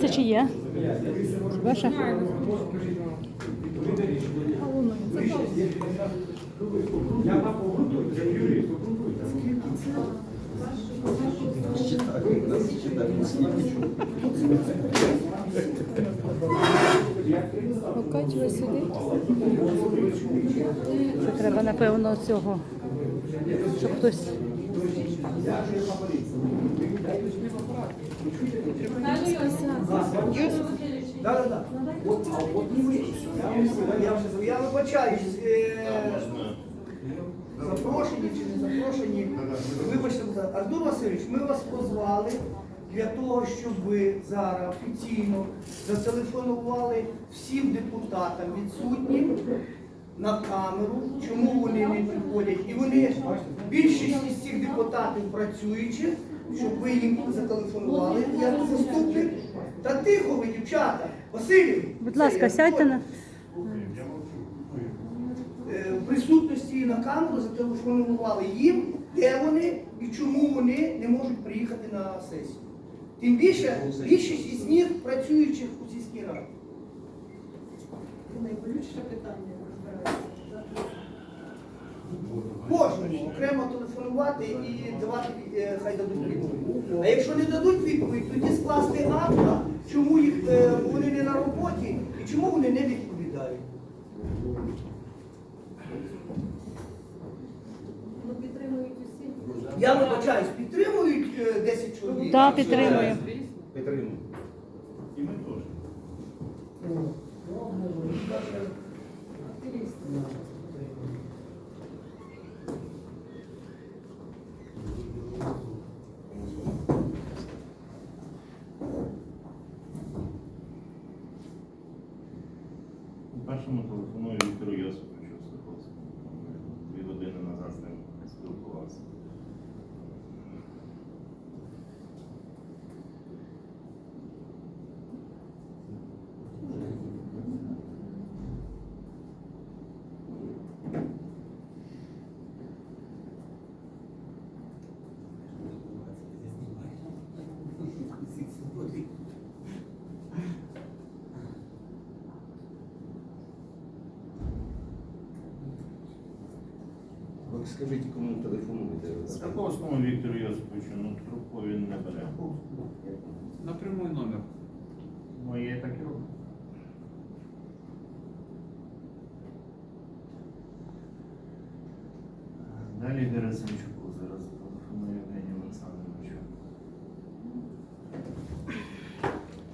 Це чи є? Ваша? Це треба, напевно, цього, щоб хтось. Да, да, да. А от не ви. Я я я Запрошені чи не запрошені. Вибачте. Артур Васильович, ми вас позвали для того, щоб ви зараз офіційно зателефонували всім депутатам відсутнім на камеру, чому вони не приходять. І вони, більшість із цих депутатів працюючих, щоб ви їм зателефонували. Я заступник. Та тихо ви, дівчата. Василів, Будь ласка, сядьте на. Присутності на камеру зателефонували їм, де вони і чому вони не можуть приїхати на сесію. Тим більше більшість із них працюючих у сільській раді. Найболючіше питання. Кожному окремо телефонувати і давати е, хай дадуть відповідь. А якщо не дадуть відповідь, тоді скласти акта, чому їх е, вони не на роботі і чому вони не відповідають. Ну, підтримують усі. Я вибачаюсь, підтримують е, 10 чоловік. Так, підтримую. Підтримую. І ми теж. Першому телефоную Віктору Йосиповичу Стаховському. Дві години назад з ним спілкувався. скажіть, кому телефонуєте? Стаховському Віктору Йосиповичу, ну трубку він не бере. Напрямой номер. Ну, я так і роблю. Далі Герасимчуку зараз телефоную Євгенію Олександровичу.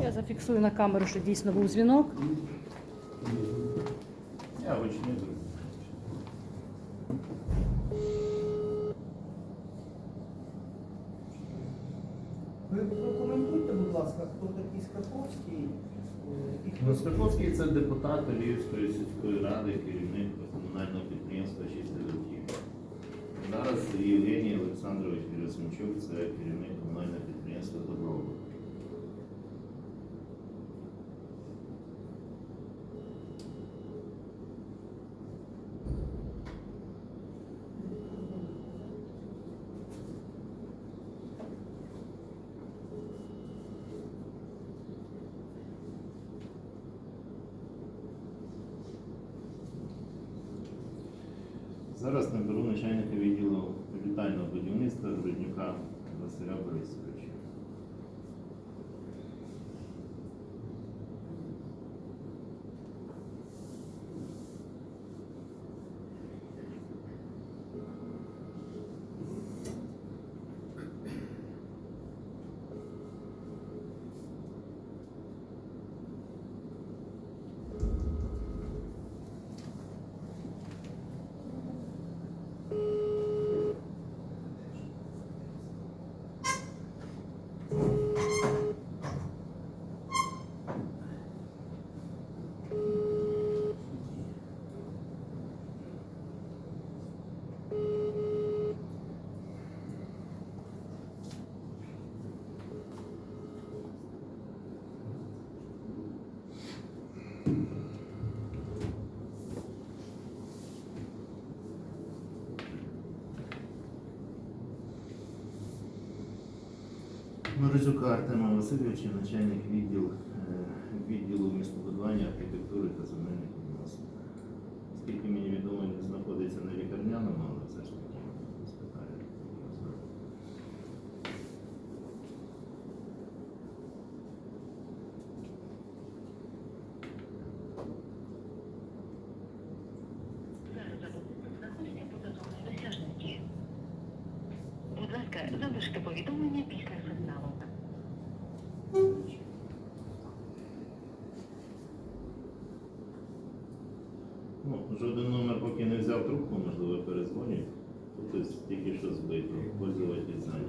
Я зафіксую на камеру, що дійсно був дзвінок. Я очні зроблю. Ви прокоментуйте, будь ласка, хто такий Скаковський Скаковський і хто Ну, Стаховський це депутат Львівської сільської ради, керівник комунального підприємства «Чисте довкілля». Зараз Євгеній Олександрович Герасимчук це керівник комунального підприємства Добробут. Зараз наберу начальника Морозюка Артема Васильовича, начальник відділ, е, відділу містобудування, архітектури та земельних відносин. Оскільки мені відомо, він знаходиться на лікарняному, але все ж таки поза. Будь ласка, залиште повідомлення після Ну, жоден номер поки не взяв трубку, можливо, перезвонюють. Хтось тільки що збито, пользователь знає.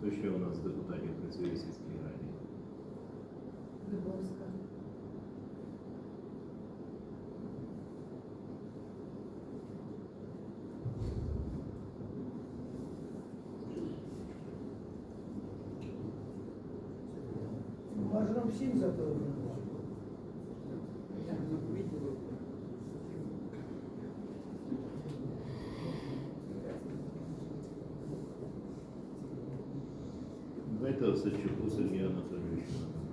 То що у нас депутатів працює в сільській раді? Бажано всім Это Сачуку Сергея Сергію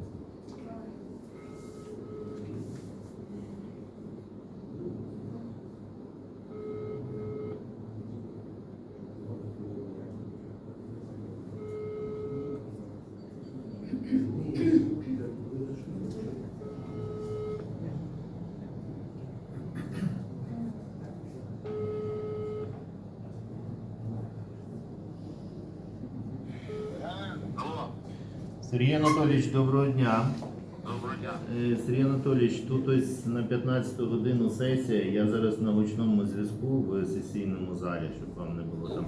Сергій Анатолійович, доброго дня. Доброго дня. Е, Сергій Анатолійович, тут ось на 15 годину сесія. Я зараз на гучному зв'язку в сесійному залі, щоб вам не було там.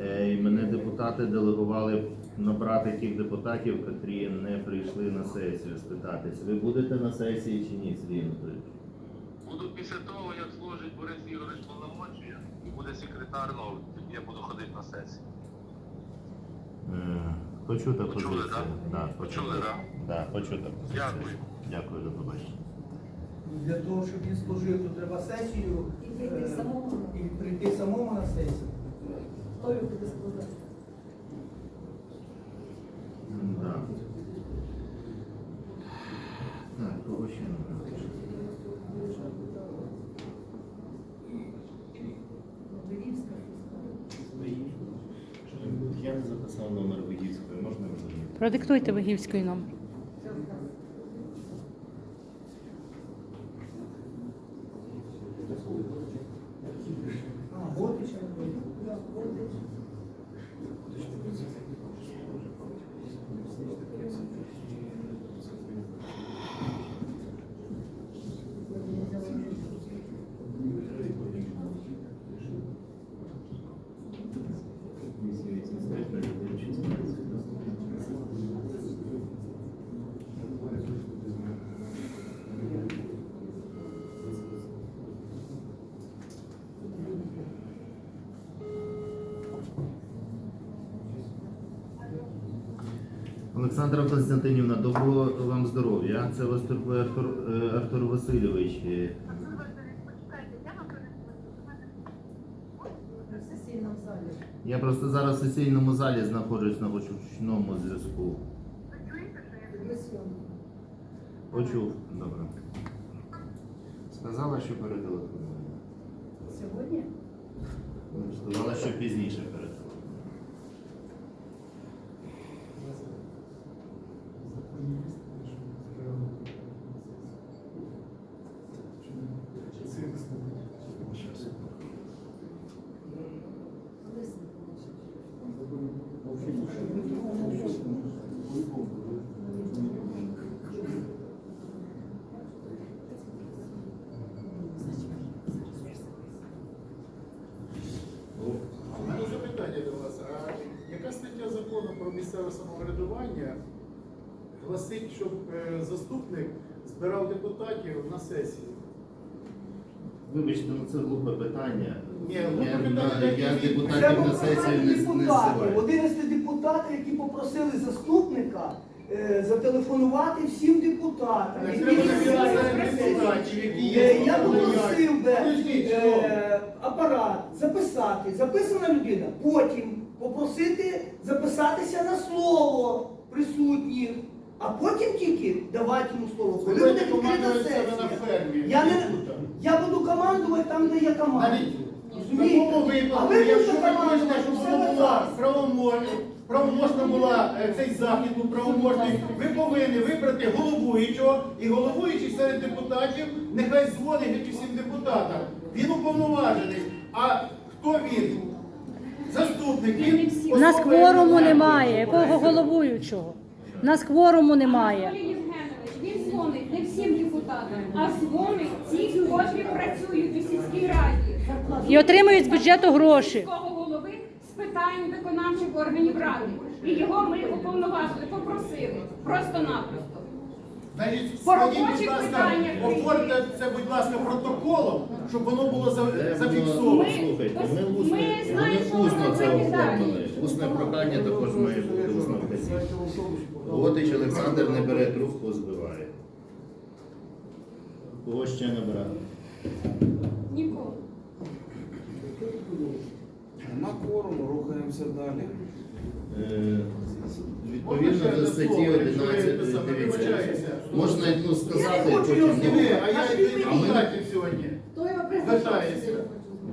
Е, І мене депутати делегували набрати тих депутатів, які не прийшли на сесію, спитатись. Ви будете на сесії чи ні, Сергій Анатолійович? Буду після того, як служить Борис Ігорович Полномочія і буде секретарно, тоді я буду ходити на сесію. Почута Почули, позиція. так? Да, Почули, так? Да, почута позиція. Дякую. Дякую, до побачення. Для того, щоб він служив, то треба сесію І прийти е, самому. і прийти самому на сесію. Хто його буде складати? Да. Так, кого ще не знаю. Львівська. Я не записав номер Вигівської, можна розуміти? Продиктуйте Вигівський номер. Олександра Константинівна, доброго вам здоров'я. Це вас турбує Артур, е, Артур Васильович. В сесійному залі. Я просто зараз в сесійному залі знаходжусь на гучному зв'язку. Почув. Добре. Сказала, що перетелефонує. Сьогодні? Сказала, що пізніше перетелефонує. У мене запитання до вас. А яка стаття закону про місцеве самоврядування гласить, щоб е, заступник збирав депутатів на сесії? Вибачте, ну це глупе питання. Ні, я, глупе на- питання, я які- депутатів на сесію не, не депутатів. зсилаю. 11 депутатів, які попросили заступника е, зателефонувати всім депутатам. Які є Е, Я б стоять. просив би е, апарат записати, записана людина, потім попросити записатися на слово присутніх, а потім тільки давати йому слово. Коли буде відкрита сесія. Я, не, я буду командувати там, де є команда. Розумієте? А ви будете командувати, щоб все так. правоможна була е, цей захід був правоможний, ви повинні вибрати головуючого і головуючий серед депутатів нехай дзвонить геть усім депутатам. Він уповноважений. А хто він? Заступник. Він У нас кворуму немає, якого головуючого. У нас кворуму немає. Він дзвонить не всім депутатам, а дзвонить ті, котрі працюють у сільській раді. І отримують з бюджету гроші. Голови з питань виконавчих органів ради. І його ми уповноважили, попросили. Просто-напросто. Значить, По робочих будь ласка, питаннях оформте це, будь ласка, протоколом, щоб воно було за- зафіксовано. Ми- слухайте, ми ми усно, знаємо, що вони усно вона це оформили. Усне прохання також має бути усно вказівка. Готич Олександр не бере трубку, збиває. Кого ще не бере? Ніколи. На кворум рухаємося далі. Е, Відповідно до статті 11, дивіться, можна ну, сказати, хочу потім його ну, а я А ми- депутатів сьогодні. Хто його Звертається.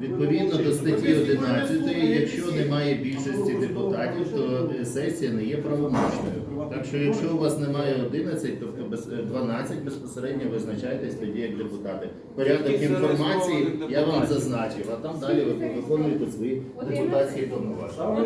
Відповідно до статті 11, якщо немає більшості депутатів, то е, сесія не є правомочною приватної Так що якщо у вас немає 11, тобто 12 е, безпосередньо визначайтесь тоді як депутати. Порядок інформації я вам зазначив, а там далі ви виконуєте свої депутатські повноваження. Саме